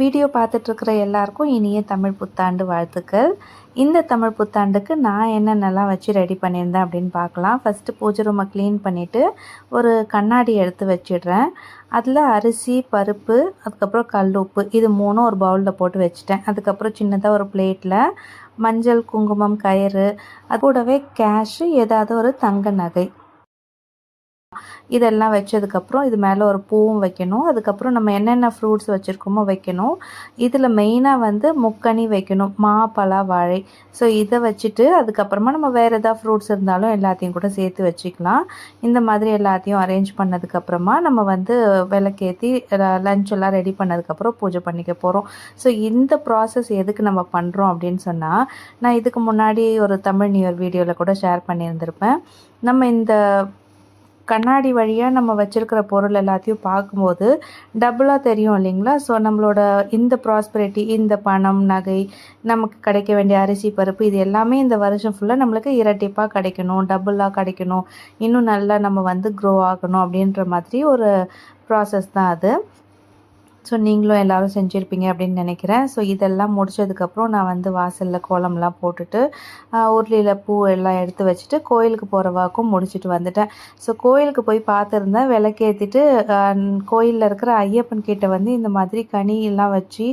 Video பார்த்துட்ருக்கிற எல்லாருக்கும் இனிய தமிழ் புத்தாண்டு வாழ்த்துக்கள். இந்த தமிழ் புத்தாண்டுக்கு நான் என்னென்னலாம் வச்சு ரெடி பண்ணியிருந்தேன் அப்படின்னு பார்க்கலாம். ஃபஸ்ட்டு பூஜை ரூமை க்ளீன் பண்ணிவிட்டு ஒரு கண்ணாடி எடுத்து வச்சிடுறேன். அதில் அரிசி பருப்பு அதுக்கப்புறம் கல் உப்பு இது மூணும் ஒரு பவுலில் போட்டு வச்சுட்டேன். அதுக்கப்புறம் சின்னதாக ஒரு பிளேட்டில் மஞ்சள் குங்குமம் கயிறு அது கூடவே கேஷு ஏதாவது ஒரு தங்க நகை. இதெல்லாம் வச்சதுக்கப்புறம் இது மேலே ஒரு பூவும் வைக்கணும். அதுக்கப்புறம் நம்ம என்னென்ன ஃப்ரூட்ஸ் வச்சுருக்கோமோ வைக்கணும். இதில் மெயினாக வந்து முக்கனி வைக்கணும். மா பலா வாழை. ஸோ இதை வச்சுட்டு அதுக்கப்புறமா நம்ம வேறு எதாவது ஃப்ரூட்ஸ் இருந்தாலும் எல்லாத்தையும் கூட சேர்த்து வச்சுக்கலாம். இந்த மாதிரி எல்லாத்தையும் அரேஞ்ச் பண்ணதுக்கப்புறமா நம்ம வந்து விளக்கேற்றி லஞ்ச் எல்லாம் ரெடி பண்ணதுக்கப்புறம் பூஜை பண்ணிக்க போகிறோம் ஸோ இந்த ப்ராசஸ் எதுக்கு நம்ம பண்ணுறோம் அப்படின்னு சொன்னால் நான் இதுக்கு முன்னாடி ஒரு தமிழ் நியூ இயர் வீடியோவில் கூட ஷேர் பண்ணியிருந்திருப்பேன். நம்ம இந்த கண்ணாடி வழியாக நம்ம வச்சுருக்கிற பொருள் எல்லாத்தையும் பார்க்கும்போது டபுளாக தெரியும் இல்லைங்களா? ஸோ நம்மளோட இந்த ப்ராஸ்பரிட்டி இந்த பணம் நகை நமக்கு கிடைக்க வேண்டிய அரிசி பருப்பு இது எல்லாமே இந்த வருஷம் ஃபுல்லாக நம்மளுக்கு இரட்டிப்பாக கிடைக்கணும் டபுளாக கிடைக்கணும். இன்னும் நல்லா நம்ம வந்து க்ரோ ஆகணும் அப்படின்ற மாதிரி ஒரு ப்ராசஸ் தான் அது. ஸோ நீங்களும் எல்லோரும் செஞ்சுருப்பீங்க அப்படின்னு நினைக்கிறேன். ஸோ இதெல்லாம் முடிச்சதுக்கப்புறம் நான் வந்து வாசலில் கோலம்லாம் போட்டுட்டு உருளியில் பூ எல்லாம் எடுத்து வச்சுட்டு கோயிலுக்கு போகிற வாக்கும் முடிச்சுட்டு வந்துட்டேன். ஸோ கோயிலுக்கு போய் பார்த்துருந்தேன். விளக்கேற்றிட்டு கோயிலில் இருக்கிற ஐயப்பன் கிட்ட வந்து இந்த மாதிரி கனியெல்லாம் வச்சு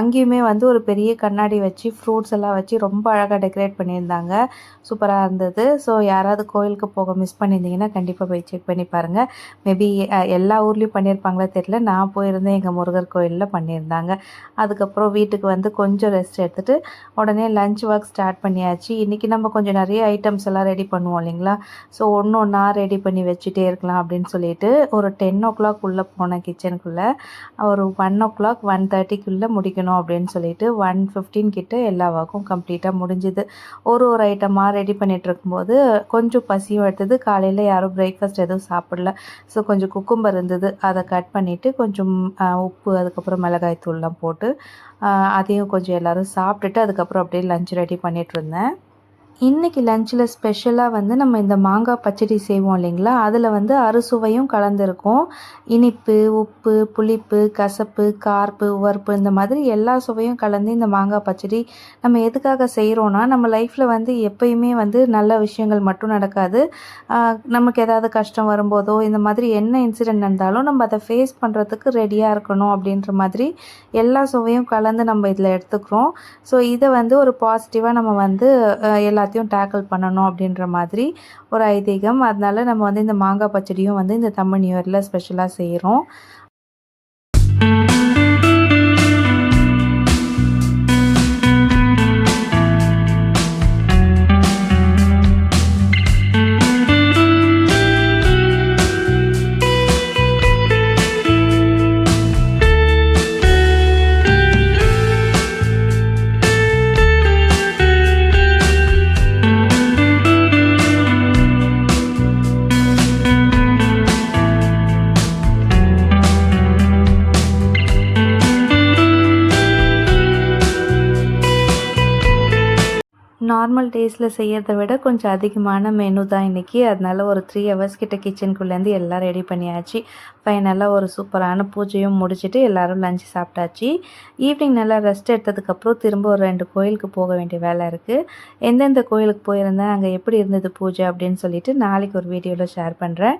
அங்கேயுமே வந்து ஒரு பெரிய கண்ணாடி வச்சு ஃப்ரூட்ஸ் எல்லாம் வச்சு ரொம்ப அழகாக டெக்கரேட் பண்ணியிருந்தாங்க. சூப்பராக இருந்தது. ஸோ யாராவது கோயிலுக்கு போக மிஸ் பண்ணியிருந்தீங்கன்னா கண்டிப்பாக போய் செக் பண்ணி பாருங்கள் மேபி எல்லா ஊர்லேயும் பண்ணியிருப்பாங்களா தெரியல. நான் போயிருந்தேன். எங்கள் முருகன் கோயிலில் பண்ணியிருந்தாங்க. அதுக்கப்புறம் வீட்டுக்கு வந்து கொஞ்சம் ரெஸ்ட் எடுத்துகிட்டு உடனே லஞ்ச் ஒர்க் ஸ்டார்ட் பண்ணியாச்சு. இன்றைக்கி நம்ம கொஞ்சம் நிறைய ஐட்டம்ஸ் எல்லாம் ரெடி பண்ணுவோம் இல்லைங்களா? ஸோ ஒன்று ஒன்றா ரெடி பண்ணி வச்சுட்டே இருக்கலாம் அப்படின்னு சொல்லிட்டு ஒரு டென் ஓ கிளாக் உள்ளே போனேன் கிச்சனுக்குள்ளே ஒரு ஒன் ஓ கிளாக் ஒன் தேர்ட்டிக்குள்ளே முடிக்கணும் அப்படின்னு சொல்லிட்டு ஒன் ஃபிஃப்டீன் கிட்ட எல்லா ஒர்க்கும் கம்ப்ளீட்டாக முடிஞ்சுது. ஒரு ஒரு ஐட்டமாக ரெடி பண்ணிகிட்டு இருக்கும்போது கொஞ்சம் பசியும் எடுத்தது. காலையில் யாரும் பிரேக்ஃபாஸ்ட் எதுவும் சாப்பிடல. ஸோ கொஞ்சம் குக்கும்பர் இருந்தது. அதை கட் பண்ணிவிட்டு கொஞ்சம் உப்பு உப்பு அதுக்கப்புறம் மிளகாய் தூள்லாம் போட்டு அதையும் கொஞ்சம் எல்லோரும் சாப்பிட்டுட்டு அதுக்கப்புறம் அப்படியே லஞ்ச் ரெடி பண்ணிகிட்ருந்தேன் இன்றைக்கி லஞ்சில் ஸ்பெஷலாக வந்து நம்ம இந்த மாங்காய் பச்சடி செய்வோம் இல்லைங்களா? அதில் வந்து அறுசுவையும் கலந்துருக்கும். இனிப்பு உப்பு புளிப்பு கசப்பு கார்ப்பு உவர்ப்பு இந்த மாதிரி எல்லா சுவையும் கலந்து இந்த மாங்காய் பச்சடி நம்ம எதுக்காக செய்கிறோன்னா நம்ம லைஃப்பில் வந்து எப்பயுமே வந்து நல்ல விஷயங்கள் மட்டும் நடக்காது. நமக்கு ஏதாவது கஷ்டம் வரும்போதோ இந்த மாதிரி என்ன இன்சிடெண்ட் நடந்தாலும் நம்ம அதை ஃபேஸ் பண்ணுறதுக்கு ரெடியாக இருக்கணும் அப்படின்ற மாதிரி எல்லா சுவையும் கலந்து நம்ம இதில் எடுத்துக்கிறோம். ஸோ இதை வந்து ஒரு பாசிட்டிவாக நம்ம வந்து எல்லா எல்லாத்தையும் டேக்கிள் பண்ணணும் அப்படின்ற மாதிரி ஒரு ஐதீகம். அதனால் நம்ம வந்து இந்த மாங்காய் பச்சடியும் வந்து இந்த தமிழ் நியூ இயரில் ஸ்பெஷலாக செய்கிறோம் நார்மல் டேஸில் செய்கிறத விட கொஞ்சம் அதிகமான மெனு தான் இன்றைக்கி அதனால் ஒரு த்ரீ ஹவர்ஸ் கிட்ட கிச்சனுக்குள்ளேருந்து எல்லாம் ரெடி பண்ணியாச்சு. ஃபைனலாக ஒரு சூப்பரான பூஜையும் முடிச்சுட்டு எல்லோரும் லஞ்ச் சாப்பிட்டாச்சு. ஈவினிங் நல்லா ரெஸ்ட் எடுத்ததுக்கப்புறம் திரும்ப ஒரு ரெண்டு கோயிலுக்கு போக வேண்டிய வேலை இருக்குது எந்தெந்த கோயிலுக்கு போயிருந்தேன் அங்கே எப்படி இருந்தது பூஜை அப்படின்னு சொல்லிட்டு நாளைக்கு ஒரு வீடியோவில் ஷேர் பண்ணுறேன்